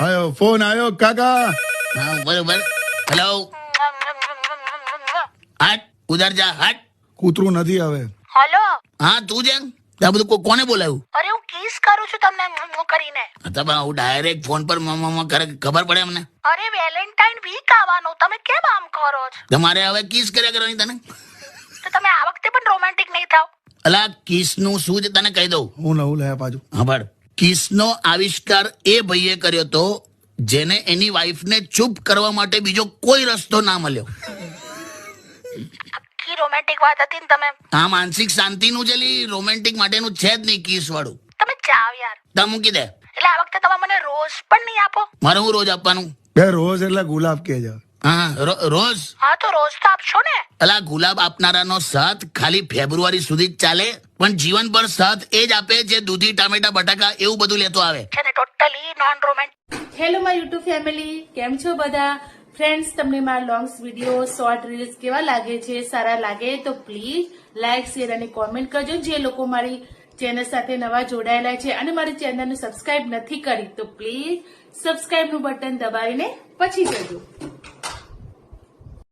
આયો ફોન આયો કાકા? હા બરોબર હેલો હટ ઉધર જા હટ. કૂતરું નથી આવે હેલો હા તું જેમ. આ બધું કોને બોલાવ્યું અરે હું કિસ કરું છું તમને કરીને. તમે હું ડાયરેક્ટ ફોન પર મ- મ- મ કરે ખબર પડે અમને? અરે વેલેન્ટાઇન વીક આવવાનો. તમે કેમ આમ કરો છો? તમારે હવે કિસ કર્યા કરવાની તને? તો તમે આ વખતે પણ રોમેન્ટિક નહીં થાવ. અલા કિસનું શું છે તને કહી દઉં. હું નવું લાયા પાછું. સાંભળ કિસનો આવિષ્કાર એ ભાઈએ કર્યો હતો જેને એની વાઈફને ચૂપ કરવા માટે બીજો કોઈ રસ્તો ના મળ્યો. રોમેન્ટિક વાત હતી ને તમે. હા માનસિક શાંતિનું છે લી, રોમેન્ટિક માટેનું છે જ નહીં કિસ વાળું. તમે ચાવ યાર. તમે મૂકી દે. એટલે આ વખતે તમે મને રોજ પણ નહીં આપો. મારે હું રોજ આપવાનું? બે રોજ એટલે ગુલાબ કે જાવ હા રોજ? હા તો રોજ તો આપશો ને. અલા ગુલાબ આપનારાનો સાથ ખાલી ફેબ્રુઆરી સુધી જ ચાલે. પણ જીવન પર સાથ એ જ આપે જે દૂધી ટામેટા બટાકા એવું બધું લેતો આવે. છે ને totally non romantic hello my YouTube family કેમ છો બધા? ફ્રેન્ડ્સ તમને મારા લોંગ્સ વીડિયો શોર્ટ રીલ્સ કેવા લાગે છે? સારા લાગે તો પ્લીઝ લાઇક શેર અને કોમેન્ટ કરજો. જે લોકો મારી ચેનલ સાથે નવા જોડાયેલા છે અને મારી ચેનલને સબસ્ક્રાઇબ નથી કરી તો પ્લીઝ સબસ્ક્રાઇબનું બટન દબાવીને પછી જજો.